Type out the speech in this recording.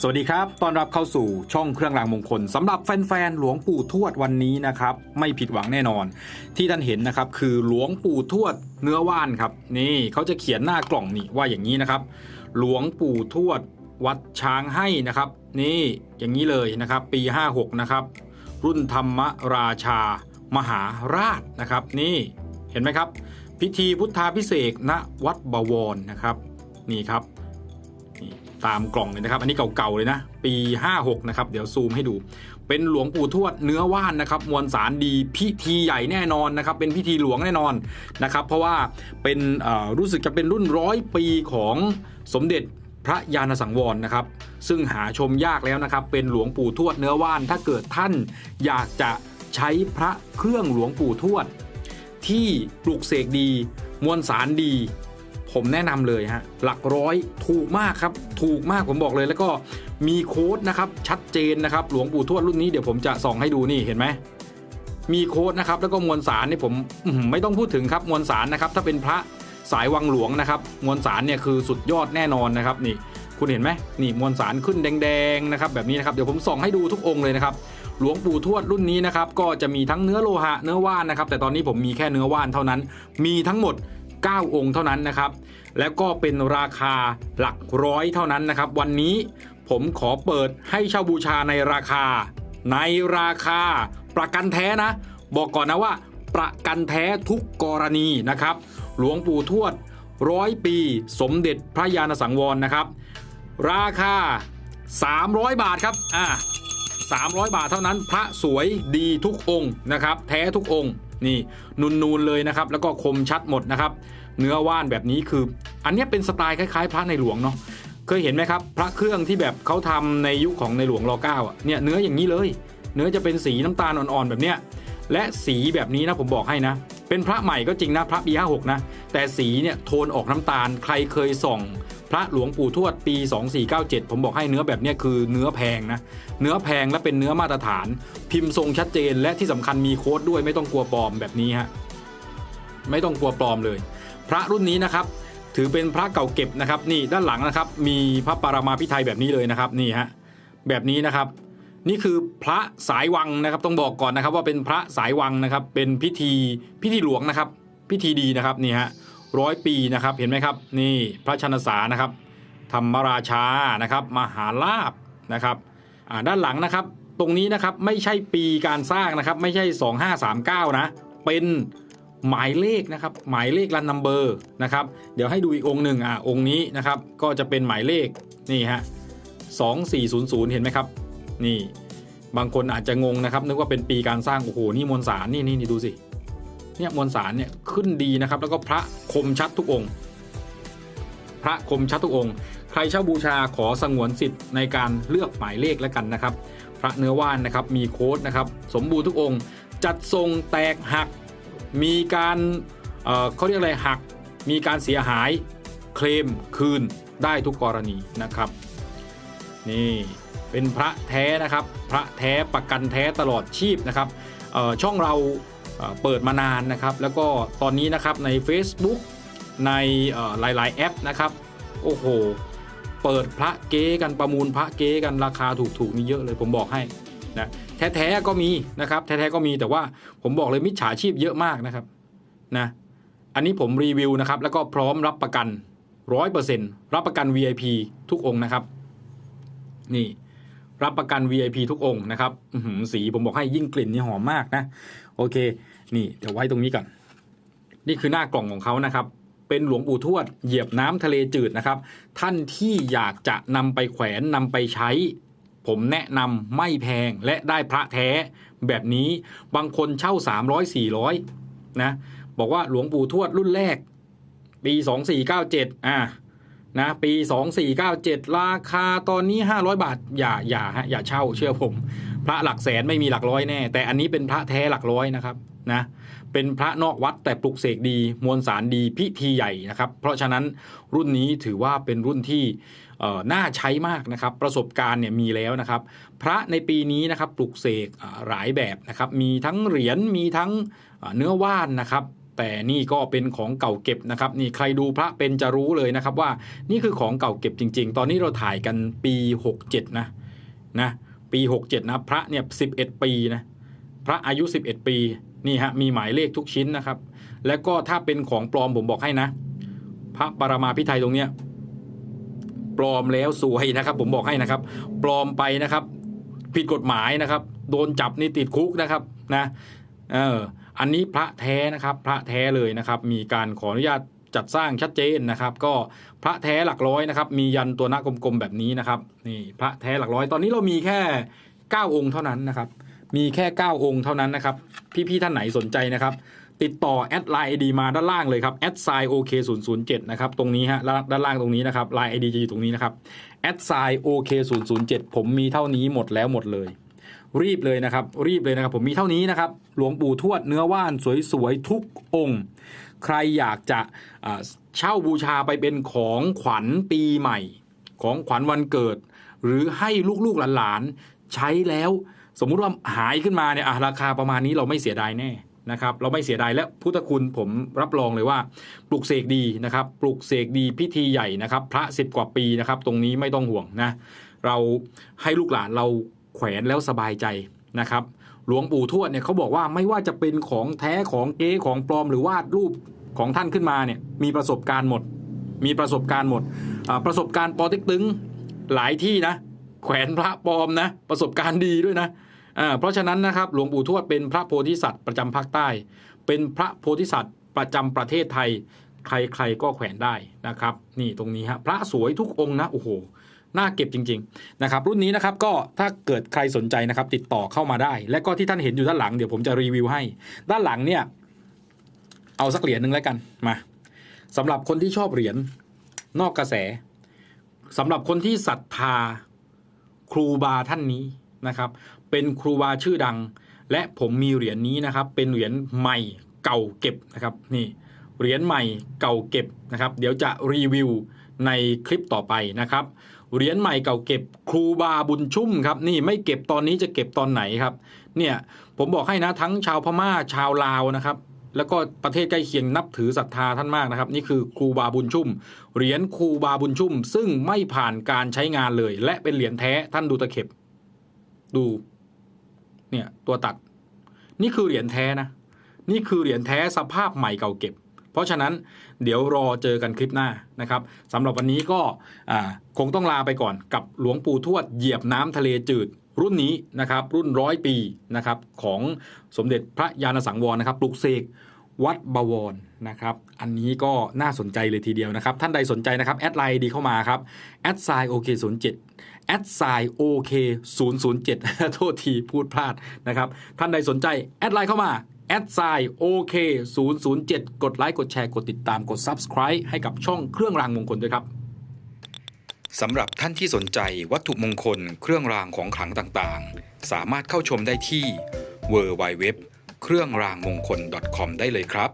สวัสดีครับต้อนรับเข้าสู่ช่องเครื่องรางมงคลสำหรับแฟนๆ หลวงปู่ทวดวันนี้นะครับ ไม่ผิดหวังแน่นอน ที่ท่านเห็นนะครับคือหลวงปู่ทวดเนื้อว่านครับ นี่เขาจะเขียนหน้ากล่องนี่ว่าอย่างนี้นะครับ หลวงปู่ทวดวัดช้างให้นะครับ นี่อย่างนี้เลยนะครับ ปี 56 นะครับ รุ่นธรรมราชา มหาราชนะครับ นี่เห็นไหมครับ พิธีพุทธาพิเศษณวัดบวรนะครับ นี่ครับ ตามกล่องเลยนะครับ อันนี้เก่าๆเลยนะ ปี 56 นะครับ เดี๋ยวซูมให้ดู เป็นหลวงปู่ทวดเนื้อว่านนะครับ มวลสารดีพิธีใหญ่แน่นอนนะครับ เป็นพิธีหลวงแน่นอนนะครับ เพราะว่าเป็นรู้สึกจะเป็นรุ่นร้อยปีของสมเด็จพระยาณสังวรนะครับ ซึ่งหาชมยากแล้วนะครับ เป็นหลวงปู่ทวดเนื้อว่าน ถ้าเกิดท่านอยากจะใช้พระเครื่องหลวงปู่ทวด ที่ปลูกเสกดี มวลสารดี ผมแนะนำเลยฮะหลักร้อยถูกมากครับ ถูกมากผมบอกเลยแล้วก็มีโค้ดนะครับชัดเจนนะครับ หลวงปู่ทวดรุ่นนี้เดี๋ยวผมจะส่องให้ดูนี่เห็นไหมมีโค้ดนะครับแล้วก็มวลสารนี่ผมไม่ต้องพูดถึงครับมวลสารนะครับถ้าเป็นพระสายวังหลวงนะครับ มวลสารเนี่ยคือสุดยอดแน่นอนนะครับนี่คุณเห็นไหมนี่มวลสารขึ้นแดงๆนะครับแบบนี้นะครับเดี๋ยวผมส่องให้ดูทุกองค์เลยนะครับหลวงปู่ทวดรุ่นนี้นะครับก็จะมีทั้งเนื้อโลหะเนื้อว่านนะครับแต่ตอนนี้ผมมีแค่เนื้อว่านเท่านั้น มีทั้งหมด 9 องค์เท่านั้นนะครับ แล้วก็เป็นราคาหลักร้อยเท่านั้นนะครับ วันนี้ผมขอเปิดให้เช่าบูชาในราคา ในราคา ประกันแท้นะ บอกก่อนนะว่า ประกันแท้ทุกกรณีนะครับ หลวงปู่ทวดร้อยปี สมเด็จพระยาณสังวรนะครับ ราคา 300 บาทครับอ่า300 บาทเท่านั้นพระสวยดีทุกองค์นะครับ แท้ทุกองค์ นี่นูนๆเลยนะครับ แล้วก็คมชัดหมดนะครับ เนื้อว่านแบบนี้คือ อันนี้เป็นสไตล์คล้ายๆ พระในหลวงเนาะเคยเห็นไหมครับ พระเครื่องที่แบบเขาทำในยุคของในหลวงรเก้าอะเนี่ยเนื้ออย่างนี้เลย เนื้อจะเป็นสีน้ำตาลอ่อนๆแบบเนี้ยและสีแบบนี้นะผมบอกให้นะ เป็นพระใหม่ก็จริงนะพระปี56นะแต่สีเนี่ยโทนออกน้ำตาลใครเคยส่อง พระหลวงปู่ทวดปี 2497 ผมบอกให้เนื้อแบบนี้คือเนื้อแพงนะ เนื้อแพงและเป็นเนื้อมาตรฐาน พิมพ์ทรงชัดเจน และที่สำคัญมีโค้ดด้วยไม่ต้องกลัวปลอมแบบนี้ฮะไม่ต้องกลัวปลอมเลย พระรุ่นนี้นะครับ ถือเป็นพระเก่าเก็บนะครับ นี่ด้านหลังนะครับ มีพระปรามาพิไทยแบบนี้เลยนะครับนี่ฮะแบบนี้นะครับนี่คือพระสายวังนะครับ ต้องบอกก่อนนะครับว่าเป็นพระสายวังนะครับ เป็นพิธีพิธีหลวงนะครับ พิธีดีนะครับนี่ฮะ ร้อยปีนะครับเห็นไหมครับนี่พระชนสานะครับธรรมราชานะครับมหาลาบนะครับด้านหลังนะครับตรงนี้นะครับไม่ใช่ปีการสร้างนะครับไม่ใช่ 2539 นะเป็นหมายเลขนะครับหมายเลขรันนัมเบอร์นะครับเดี๋ยวให้ดูอีกองหนึ่งอ่าองนี้นะครับก็จะเป็นหมายเลขนี่ฮะ2400 เห็นไหมครับนี่บางคนอาจจะงงนะครับนึกว่าเป็นปีการสร้างโอ้โหนี่มวลสารนี่นี่นี่ดูสิ เนี่ยมวลสารเนี่ยขึ้นดีนะครับ แล้วก็พระคมชัดทุกองค์ พระคมชัดทุกองค์ ใครเช่าบูชาขอสงวนสิทธิ์ในการเลือกหมายเลขแล้วกันนะครับ พระเนื้อว่านนะครับมีโค้ดนะครับสมบูรณ์ทุกองค์ จัดทรงแตกหัก มีการเอ่อเขาเรียกอะไรหัก มีการเสียหายเคลมคืนได้ทุกกรณีนะครับ นี่เป็นพระแท้นะครับ พระแท้ประกันแท้ตลอดชีพนะครับเอ่อช่องเรา เปิดมานานนะครับ แล้วก็ตอนนี้นะครับใน Facebook ในหลาย ๆ แอปนะครับ โอ้โห เปิดพระเก๊กันประมูลพระเก๊กันราคาถูกๆนี่เยอะเลยผมบอกให้นะแท้ๆก็มีนะครับ แท้ๆก็มีแต่ว่าผมบอกเลยมิจฉาชีพเยอะมากนะครับนะอันนี้ผมรีวิวนะครับ แล้วก็พร้อมรับประกัน100%รับประกัน VIP ทุกองค์นะครับ นี่ รับประกัน VIP ทุกองค์นะครับสีผมบอกให้ยิ่งกลิ่นนี่หอมมากนะ โอเค นี่เดี๋ยวไว้ตรงนี้ก่อน นี่คือหน้ากล่องของเขานะครับ เป็นหลวงปู่ทวดเหยียบน้ำทะเลจืดนะครับ ท่านที่อยากจะนำไปแขวนนำไปใช้ ผมแนะนำไม่แพงและได้พระแท้ แบบนี้บางคนเช่า 300 400 นะ บอกว่าหลวงปู่ทวดรุ่นแรก ปี 2497 อะ นะปี 2497 ราคาตอนนี้ 500 บาท อย่าอย่าฮะอย่าเช่าเชื่อผม พระหลักแสนไม่มีหลักร้อยแน่ แต่อันนี้เป็นพระแท้หลักร้อยนะครับนะเป็นพระนอกวัดแต่ปลุกเสกดีมวลสารดีพิธีใหญ่นะครับ เพราะฉะนั้นรุ่นนี้ถือว่าเป็นรุ่นที่น่าใช้มากนะครับ ประสบการณ์เนี่ยมีแล้วนะครับ พระในปีนี้นะครับปลุกเสกหลายแบบนะครับ มีทั้งเหรียญมีทั้งเนื้อว่านนะครับ แต่นี่ก็เป็นของเก่าเก็บนะครับนี่ใครดูพระเป็นจะรู้เลยนะครับว่านี่คือของเก่าเก็บจริง ๆ ตอนนี้เราถ่ายกันปี 67 นะนะปี 67 นะพระเนี่ย11 ปีนะพระอายุ 11 ปีนี่ฮะมีหมายเลขทุกชิ้นนะครับ แล้วก็ถ้าเป็นของปลอมผมบอกให้นะ พระปรมาพิไทยตรงเนี้ยปลอมแล้วสวยนะครับ ผมบอกให้นะครับ ปลอมไปนะครับ ผิดกฎหมายนะครับ โดนจับนี่ติดคุกนะครับนะเออ อันนี้พระแท้นะครับ พระแท้เลยนะครับ มีการขออนุญาตจัดสร้างชัดเจนนะครับ ก็พระแท้หลักร้อยนะครับ มียันตัวหน้ากลมๆแบบนี้นะครับนี่พระแท้หลักร้อยตอนนี้เรามีแค่ 9 องค์เท่านั้นนะครับ มีแค่ 9 องค์เท่านั้นนะครับ พี่ๆท่านไหนสนใจนะครับ ติดต่อแอดไลน์ไอดีมาด้านล่างเลยครับแอดไซโอเคศูนย์ศูนย์เจ็ดนะครับตรงนี้ฮะด้านล่างตรงนี้นะครับไลน์ไอดีจะอยู่ตรงนี้นะครับแอดไซโอเคศูนย์ศูนย์เจ็ดผมมีเท่านี้หมดแล้วหมดเลย รีบเลยนะครับ รีบเลยนะครับ ผมมีเท่านี้นะครับ หลวงปู่ทวดเนื้อว่านสวยๆ ทุกองค์ ใครอยากจะเช่าบูชาไปเป็นของขวัญปีใหม่ ของขวัญวันเกิด หรือให้ลูกๆหลานๆใช้แล้วสมมุติว่าหายขึ้นมาเนี่ยราคาประมาณนี้เราไม่เสียดายแน่นะครับเราไม่เสียดายและพุทธคุณผมรับรองเลยว่า ปลุกเสกดีนะครับ ปลุกเสกดีพิธีใหญ่นะครับ พระสิบกว่าปีนะครับ ตรงนี้ไม่ต้องห่วงนะ เราให้ลูกหลานเรา แขวนแล้วสบายใจนะครับ หลวงปู่ทวดเนี่ยเขาบอกว่าไม่ว่าจะเป็นของแท้ของเก๊ของปลอมหรือวาดรูปของท่านขึ้นมาเนี่ยมีประสบการณ์หมด มีประสบการณ์หมด ประสบการณ์ปอเต็กตึงหลายที่นะ แขวนพระปลอมนะ ประสบการณ์ดีด้วยนะเพราะฉะนั้นนะครับหลวงปู่ทวดเป็นพระโพธิสัตว์ประจำภาคใต้ เป็นพระโพธิสัตว์ประจำประเทศไทย ใครๆก็แขวนได้นะครับ นี่ตรงนี้ฮะพระสวยทุกองค์นะโอ้โห น่าเก็บจริงๆนะครับรุ่นนี้นะครับก็ถ้าเกิดใครสนใจนะครับติดต่อเข้ามาได้ และก็ที่ท่านเห็นอยู่ด้านหลังเดี๋ยวผมจะรีวิวให้ ด้านหลังเนี่ยเอาสักเหรียญหนึ่งแล้วกันมาสำหรับคนที่ชอบเหรียญนอกกระแสสำหรับคนที่ศรัทธาครูบาท่านนี้นะครับ เป็นครูบาชื่อดัง และผมมีเหรียญนี้นะครับ เป็นเหรียญใหม่เก่าเก็บนะครับนี่เหรียญใหม่เก่าเก็บนะครับ เดี๋ยวจะรีวิวในคลิปต่อไปนะครับ เหรียญใหม่เก่าเก็บครูบาบุญชุ่มครับนี่ไม่เก็บตอนนี้จะเก็บตอนไหนครับเนี่ยผมบอกให้นะทั้งชาวพม่าชาวลาวนะครับแล้วก็ประเทศใกล้เคียงนับถือศรัทธาท่านมากนะครับ นี่คือครูบาบุญชุ่ม เหรียญครูบาบุญชุ่ม ซึ่งไม่ผ่านการใช้งานเลย และเป็นเหรียญแท้ท่านดูตะเข็บ ดู เนี่ยตัวตัด นี่คือเหรียญแท้นะ นี่คือเหรียญแท้สภาพใหม่เก่าเก็บ เพราะฉะนั้นเดี๋ยวรอเจอกันคลิปหน้านะครับสำหรับวันนี้ก็คงต้องลาไปก่อนกับหลวงปู่ทวดเหยียบน้ำทะเลจืดรุ่นนี้นะครับรุ่นร้อยปีนะครับของสมเด็จพระยาณสังวรนะครับปลุกเสกวัดบวรนะครับ อันนี้ก็น่าสนใจเลยทีเดียวนะครับ ท่านใดสนใจนะครับ แอดไลน์ดีเข้ามาครับแอดไซโอเคศูนย์เจ็ดแอดไซโอเคศูนย์ศูนย์เจ็ดโทษทีพูดพลาดนะครับ ท่านใดสนใจ แอดไลน์เข้ามา แอดไซโอเคศูนย์ศูนย์เจ็ดกดไลค์ กดแชร์ กดติดตาม กด Subscribe ให้กับช่องเครื่องรางมงคลด้วยครับ สำหรับท่านที่สนใจวัตถุมงคลเครื่องรางของขลังต่างๆ สามารถเข้าชมได้ที่ w w w เครื่องรางมงคล .com ได้เลยครับ